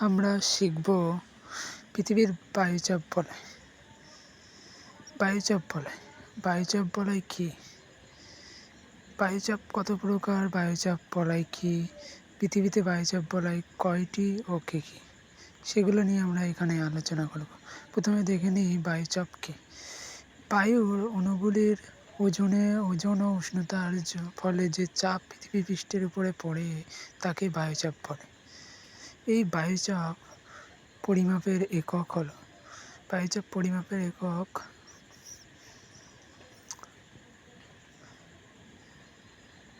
আমরা শিখব পৃথিবীর বায়ুচাপ বলয় বায়ুচাপ বলয় বায়ুচাপ বলয় কী? বায়ুচাপ কত প্রকার? বায়ুচাপ বলয় কী? পৃথিবীতে বায়ুচাপ বলয় কয়টি ও কী কী? সেগুলো নিয়ে আমরা এখানে আলোচনা করব। প্রথমে দেখে নিই বায়ুচাপ কী। বায়ুর অণুগুলির ওজনে, ওজন ও উষ্ণতার ফলে যে চাপ পৃথিবী পৃষ্ঠের উপরে পড়ে, তাকে বায়ুচাপ বলে। এই বায়ুচাপ পরিমাপের একক হলো। বায়ুচাপ পরিমাপের একক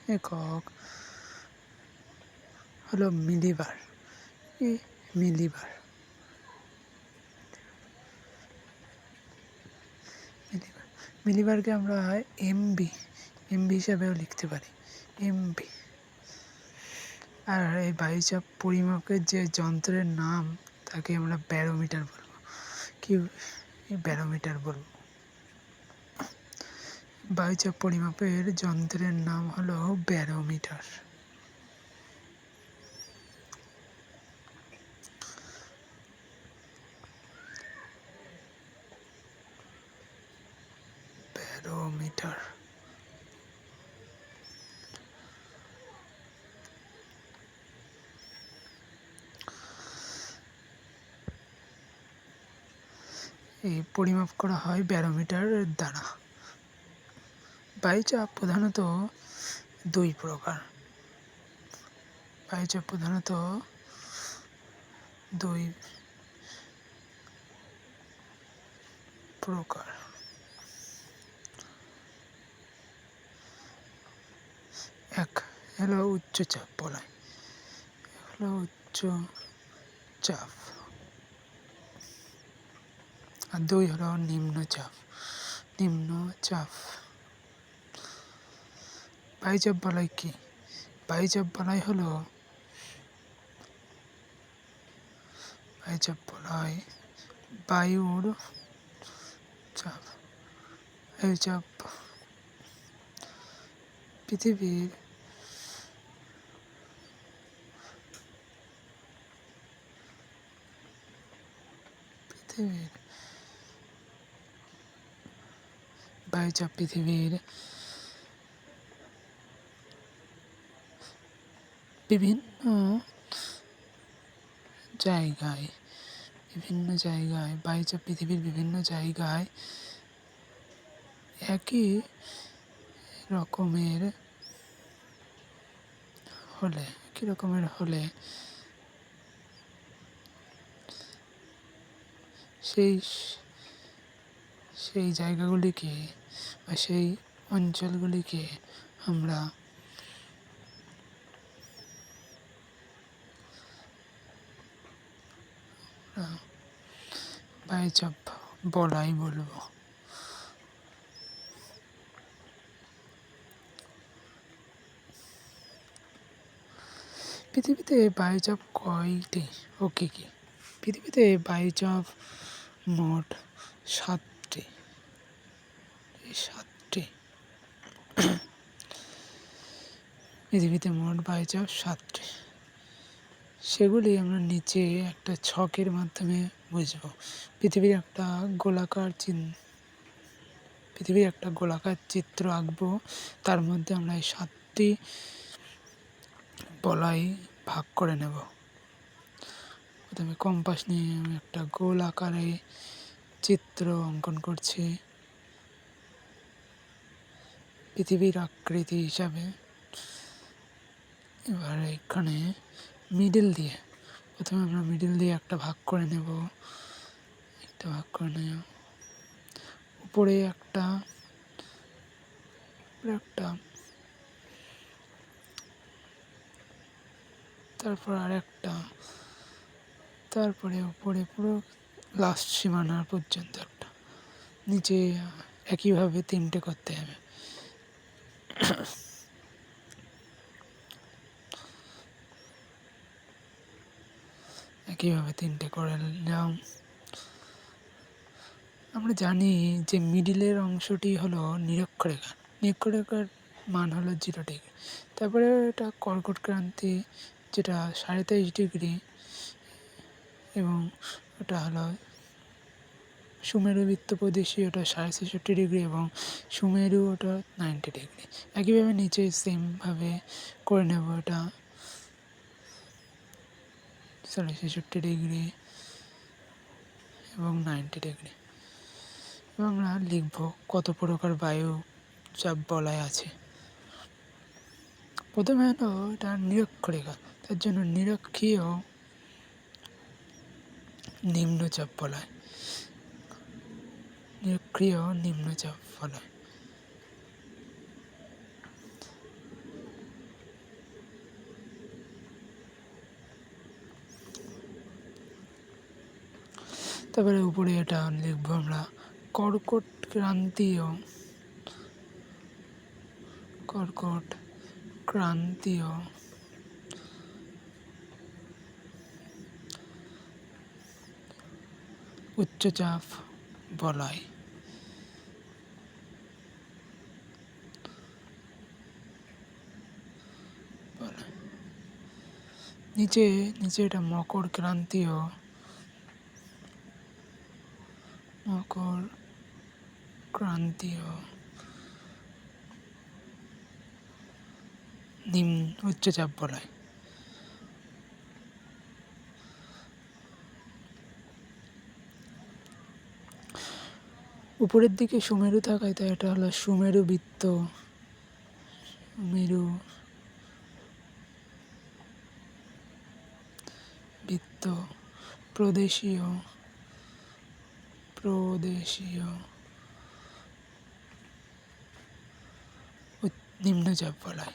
একক হলো মিলিবার। এই মিলিবার। মিলিবার। মিলিবারকে আমরা এমবি এমবি হিসাবেও লিখতে পারি। এমবি আর এই বায়ুচাপ পরিমাপের যে যন্ত্রের নাম, তাকে আমরা ব্যারোমিটার বলব। কি ব্যারোমিটার বলব? বায়ুচাপ পরিমাপের যন্ত্রের নাম হলো ব্যারোমিটার। ব্যারোমিটার। পরিমাপ করা হয় ব্যারোমিটারের দ্বারা। বায়ুচাপ প্রধানত দুই প্রকার। বায়ুচাপ প্রধানত দুই প্রকার। এক হলো উচ্চচাপ বলায় হলো উচ্চ চাপ আর দুই হলো নিম্নচাপ নিম্নচাপ বায়ুচাপ বলয় কি? বায়ুচাপ বলাই হলো বায়ুচাপ বলাই বায়ুর চাপ। বায়ুচাপ পৃথিবীর পৃথিবীর বায়ুচাপ পৃথিবীর বিভিন্ন জায়গায় বিভিন্ন জায়গায় বায়ুচাপ পৃথিবীর বিভিন্ন জায়গায় একই রকমের হলে, একই রকমের হলে সেই সেই জায়গাগুলিকে বা সেই অঞ্চলগুলিকে আমরা বায়ুচাপ বলাই বলব। পৃথিবীতে বায়ুচাপ কয়টি? ও কী? কী পৃথিবীতে বায়ুচাপ মোট সাতটি এই সাতটি পৃথিবীতে মোট বায়ুচাপ সাতটি। সেগুলি আমরা নিচে একটা ছকের মাধ্যমে বুঝব। পৃথিবীর একটা গোলাকার চিন পৃথিবীর একটা গোলাকার চিত্র আঁকবো। তার মধ্যে আমরা এই সাতটি বলাই ভাগ করে নেব। প্রথমে কম্পাস নিয়ে আমি একটা গোল আকারে চিত্র অঙ্কন করছি। পৃথিবীর আকৃতি হিসাবে এবার এখানে মিডিল দিয়ে প্রথমে আমরা মিডিল দিয়ে একটা ভাগ করে নেব। একটা ভাগ করে নেব উপরে একটা একটা। তারপর আর একটা তারপরে উপরে পুরো লাস্ট সীমানার পর্যন্ত একটা। নিচে একইভাবে তিনটে করতে হবে। একইভাবে তিনটে করে নিলাম? আমরা জানি যে মিডিলের অংশটি হলো নিরক্ষরেখা। নিরক্ষরেখার মান হলো জিরো ডিগ্রি তারপরে এটা কর্কট ক্রান্তি, যেটা সাড়ে তেইশ ডিগ্রি, এবং ওটা হলো সুমেরু বৃত্ত প্রদেশী ওটা সাড়ে ছেষট্টি ডিগ্রি, এবং সুমেরু ওটা নাইনটি ডিগ্রি একইভাবে নিচে সেমভাবে করে নেব ওটা সাড়ে ছেষট্টি ডিগ্রি এবং নাইনটি ডিগ্রি। এবং আমরা লিখব কত প্রকার বায়ু চাপ বলায় আছে। প্রথমে হলো এটা নিরক্ষরেখা, তার জন্য নিরক্ষীয় নিম্নচাপ বলায়। নিরক্ষীয় নিম্নচাপ বলায়। তারপরে উপরে এটা লিখব আমরা, কর্কট ক্রান্তীয় কর্কট ক্রান্তীয়। উচ্চচাপ বলয়। নিচে নিচে এটা মকর ক্রান্তীয়। মকর ক্রান্তীয় নিম্ন উচ্চচাপ বলয়। উপরের দিকে সুমেরু থাকায় তাই এটা হলো সুমেরু বৃত্ত সুমেরু বৃত্ত, প্রদেশীয় প্রদেশীয়। নিম্নচাপ বলায়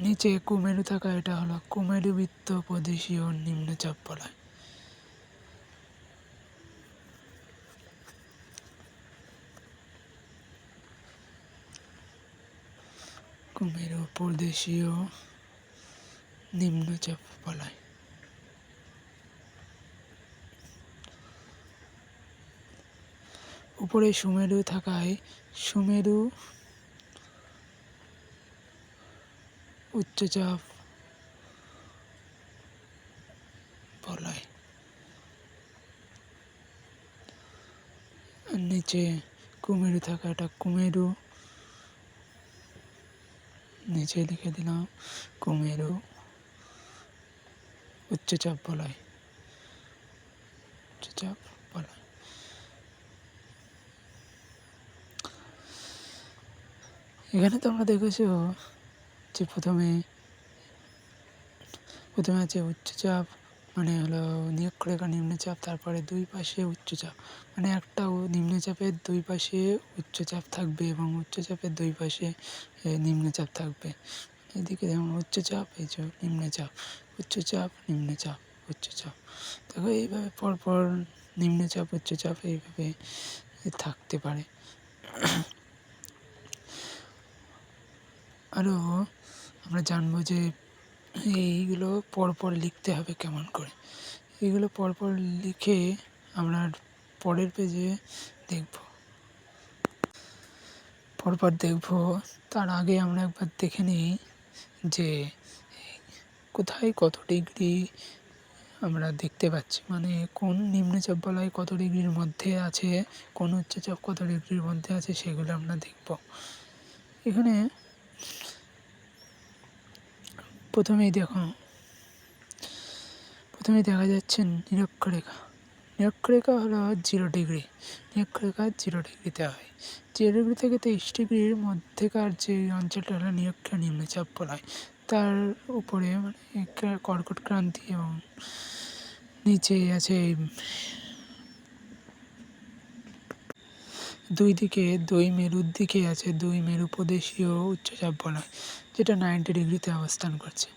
নিচে কুমেরু থাকা এটা হলো কুমেরু বৃত্ত প্রদেশীয় নিম্নচাপ বলায় কুমেরু প্রদেশীয়। নিম্নচাপ বলায়। উপরে সুমেরু থাকায় সুমেরু উচ্চচাপ বলায়। নিচে কুমেরু থাকাটা কুমেরু। নিচে লিখে দিলাম কুমেরু। উচ্চচাপ বলায়। উচ্চচাপ বলায়। এখানে তোমরা দেখেছ যে প্রথমে প্রথমে আছে উচ্চচাপ মানে হলো নিরক্ষরেখা নিম্নচাপ, তারপরে দুই পাশে উচ্চচাপ। মানে একটা নিম্নচাপের দুই পাশে উচ্চচাপ থাকবে এবং উচ্চচাপের দুই পাশে নিম্নচাপ থাকবে। এদিকে যেমন উচ্চচাপ এই নিম্নচাপ উচ্চচাপ নিম্নচাপ উচ্চচাপ দেখো, এইভাবে পরপর নিম্নচাপ উচ্চচাপ এইভাবে থাকতে পারে। আরও আমরা জানব যে এইগুলো পরপর লিখতে হবে কেমন করে। এইগুলো পরপর লিখে আমরা পরের পেজে দেখব। পরপর দেখব, তার আগে আমরা একবার দেখে নিই যে কোথায় কত ডিগ্রি আমরা দেখতে পাচ্ছি। মানে কোন নিম্নচাপ বলয় কত ডিগ্রির মধ্যে আছে, কোন উচ্চচাপ কত ডিগ্রির মধ্যে আছে সেগুলো আমরা দেখব। এখানে প্রথমেই দেখো, প্রথমেই দেখা যাচ্ছে নিরক্ষরেখা। নিরক্ষরেখা হলো জিরো ডিগ্রি। নিরক্ষরেখা জিরো ডিগ্রিতে হয় জিরো ডিগ্রি থেকে তেইশ ডিগ্রির মধ্যেকার যে অঞ্চলটা হলো নিরক্ষ নিম্নচাপ বলা হয় তার উপরে মানে কর্কট ক্রান্তি এবং নিচে আছে দুই দিকে, দুই মেরুর দিকে আছে দুই মেরু প্রদেশীয় উচ্চচাপ বলা যেটা নাইনটি ডিগ্রিতে অবস্থান করছে।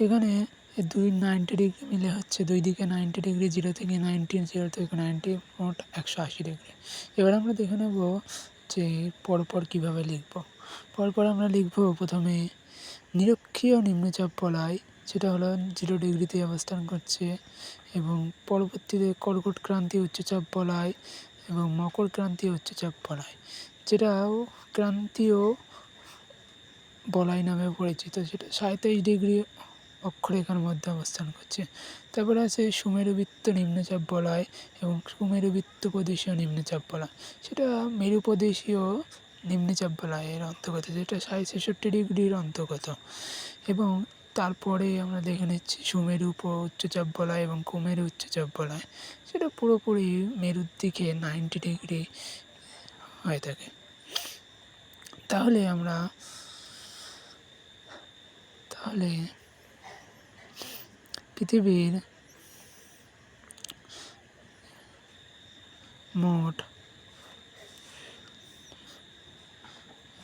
এখানে এই দুই নাইনটি ডিগ্রি মিলে হচ্ছে, দুই দিকে নাইনটি ডিগ্রি জিরো থেকে নাইনটি জিরো থেকে নাইনটি মোট একশো আশি ডিগ্রি এবার আমরা দেখে নেব যে পরপর কীভাবে লিখব। পরপর আমরা লিখব প্রথমে নিরক্ষীয় নিম্নচাপ বলায় সেটা হলো জিরো ডিগ্রিতে অবস্থান করছে, এবং পরবর্তীতে কর্কট ক্রান্তি উচ্চচাপ বলায় এবং মকর ক্রান্তি উচ্চচাপ বলায়, যেটাও ক্রান্তীয় বলাই নামে পরিচিত, সেটা সাঁইত্রিশ ডিগ্রি অক্ষরেখার মধ্যে অবস্থান করছে। তারপরে আছে সুমেরুবৃত্ত নিম্নচাপ বলয় এবং সুমেরুবৃত্ত প্রদেশীয় নিম্নচাপ বলয়। সেটা মেরু প্রদেশীয় নিম্নচাপ বলয়ের অন্তর্গত, যেটা ষাট ছেষট্টি ডিগ্রির অন্তর্গত। এবং তারপরে আমরা দেখে নিচ্ছি সুমেরু উচ্চচাপ বলয় এবং কুমেরু উচ্চচাপ বলয়। সেটা পুরোপুরি মেরুর দিকে নাইনটি ডিগ্রি হয়ে থাকে। তাহলে আমরা, তাহলে পৃথিবীর মোট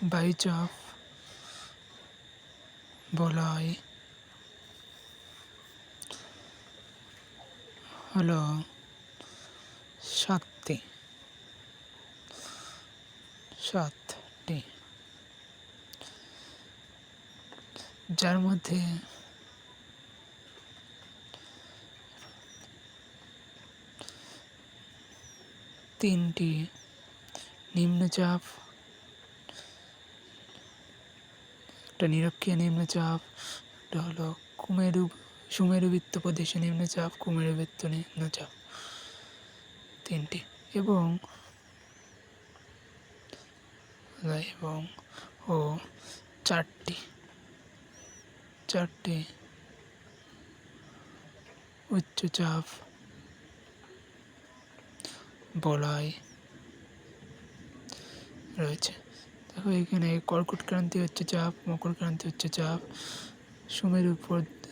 বায়ুচাপ বলয় হলো সাতটি। সাতটি। যার মধ্যে তিনটি নিম্নচাপ একটা নিরক্ষীয় নিম্নচাপ একটা হলো কুমেরু, সুমেরুবৃত্ত প্রদেশে নিম্নচাপ কুমেরুবৃত্ত নিম্নচাপ তিনটি। এবং এবং ও চারটি চারটি উচ্চচাপ বলয় রয়েছে। দেখো এখানে কর্কট ক্রান্তি উচ্চচাপ মকর ক্রান্তি উচ্চচাপ সুমেরু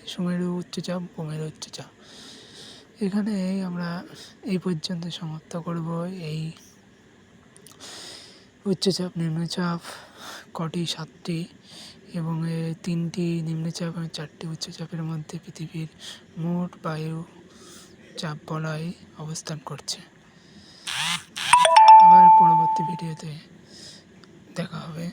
সুমেরু উচ্চচাপ কুমেরু উচ্চচাপ এখানে আমরা এই পর্যন্ত সমাপ্ত করব। এই উচ্চচাপ নিম্নচাপ কটি? সাতটি। এবং তিনটি নিম্নচাপ এবং চারটি উচ্চচাপের মধ্যে পৃথিবীর মোট বায়ু চাপ বলয় অবস্থান করছে। আবার পরবর্তী ভিডিওতে দেখা হবে।